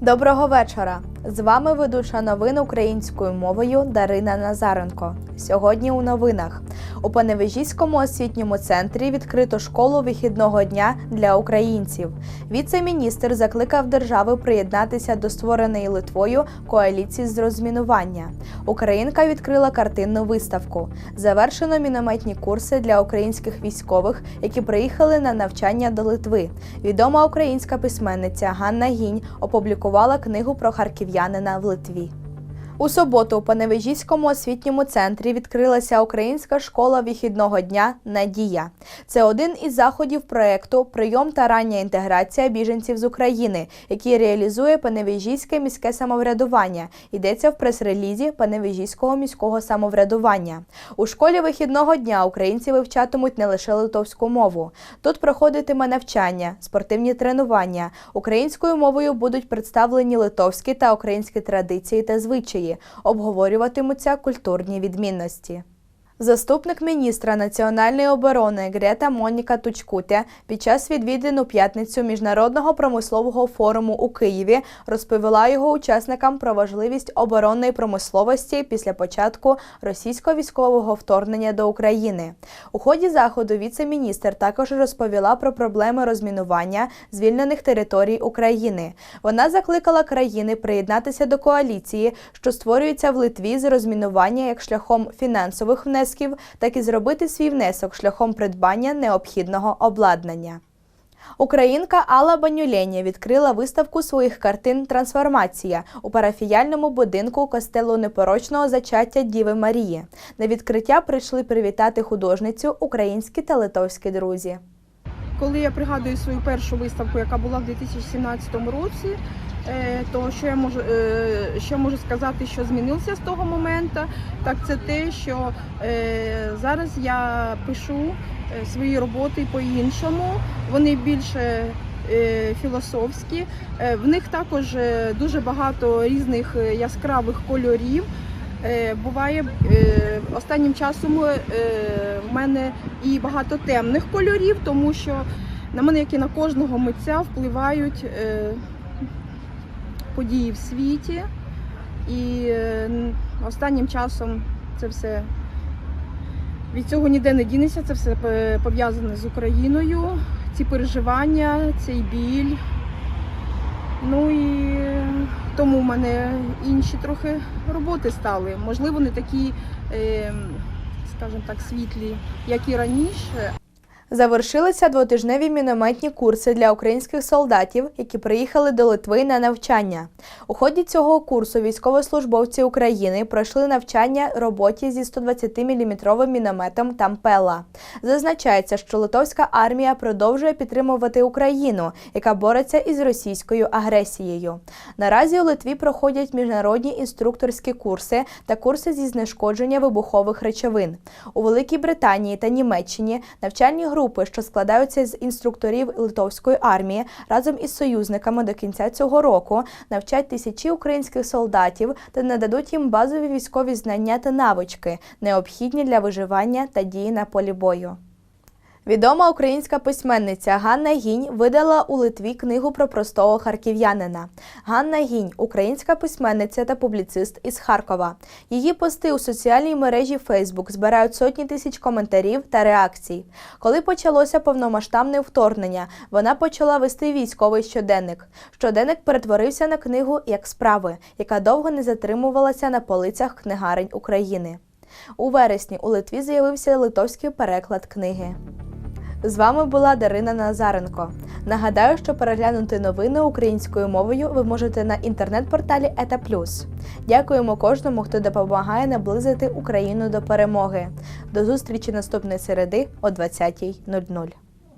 Доброго вечора! З вами ведуча новин українською мовою Дарина Назаренко. Сьогодні у новинах у Паневежіському освітньому центрі відкрито школу вихідного дня для українців. Віце-міністр закликав держави приєднатися до створеної Литвою коаліції з розмінування. Українка відкрила картинну виставку. Завершено мінометні курси для українських військових, які приїхали на навчання до Литви. Відома українська письменниця Ганна Гінь опублікувала книгу про харків'янина в Литві. У суботу у Паневежіському освітньому центрі відкрилася українська школа вихідного дня Надія. Це один із заходів проекту Прийом та рання інтеграція біженців з України, який реалізує Паневежійське міське самоврядування. Йдеться в прес-релізі Паневежійського міського самоврядування. У школі вихідного дня українці вивчатимуть не лише литовську мову. Тут проходитиме навчання, спортивні тренування. Українською мовою будуть представлені литовські та українські традиції та звичаї. Обговорюватимуться культурні відмінності. Заступник міністра національної оборони Грета Моніка Тучкутя під час відвідин у п'ятницю міжнародного промислового форуму у Києві розповіла його учасникам про важливість оборонної промисловості після початку російського військового вторгнення до України. У ході заходу віце-міністр також розповіла про проблеми розмінування звільнених територій України. Вона закликала країни приєднатися до коаліції, що створюється в Литві з розмінування як шляхом фінансових внесків, так і зробити свій внесок шляхом придбання необхідного обладнання. Українка Алла Банюленя відкрила виставку своїх картин Трансформація у парафіяльному будинку костелу непорочного зачаття Діви Марії. На відкриття прийшли привітати художницю українські та литовські друзі. Коли я пригадую свою першу виставку, яка була в 2017 році, е, то що я можу, е, що можу сказати, що змінилося з того моменту, так це те, що е, зараз я пишу свої роботи по-іншому. Вони більше філософські. В них також дуже багато різних яскравих кольорів. Е, Буває е, останнім часом е, в мене і багато темних кольорів, тому що на мене, як і на кожного митця, впливають події в світі. І останнім часом це все від цього ніде не дінеться, це все пов'язане з Україною, ці переживання, цей біль. Ну і тому в мене інші трохи роботи стали. Можливо, не такі, е, скажімо так, світлі, як і раніше, Завершилися двотижневі мінометні курси для українських солдатів, які приїхали до Литви на навчання. У ході цього курсу військовослужбовці України пройшли навчання роботі зі 120-мм мінометом Тампела. Зазначається, що литовська армія продовжує підтримувати Україну, яка бореться із російською агресією. Наразі у Литві проходять міжнародні інструкторські курси та курси зі знешкодження вибухових речовин. У Великій Британії та Німеччині навчальні групи, що складаються з інструкторів литовської армії, разом із союзниками до кінця цього року навчать тисячі українських солдатів та нададуть їм базові військові знання та навички, необхідні для виживання та дії на полі бою. Відома українська письменниця Ганна Гінь видала у Литві книгу про простого харків'янина. Ганна Гінь українська письменниця та публіцист із Харкова. Її пости у соціальній мережі Facebook збирають сотні тисяч коментарів та реакцій. Коли почалося повномасштабне вторгнення, вона почала вести військовий щоденник. Щоденник перетворився на книгу як справи, яка довго не затримувалася на полицях книгарень України. У вересні у Литві з'явився литовський переклад книги. З вами була Дарина Назаренко. Нагадаю, що переглянути новини українською мовою ви можете на інтернет-порталі Ета. Дякуємо кожному, хто допомагає наблизити Україну до перемоги. До зустрічі наступної середи о 20.00.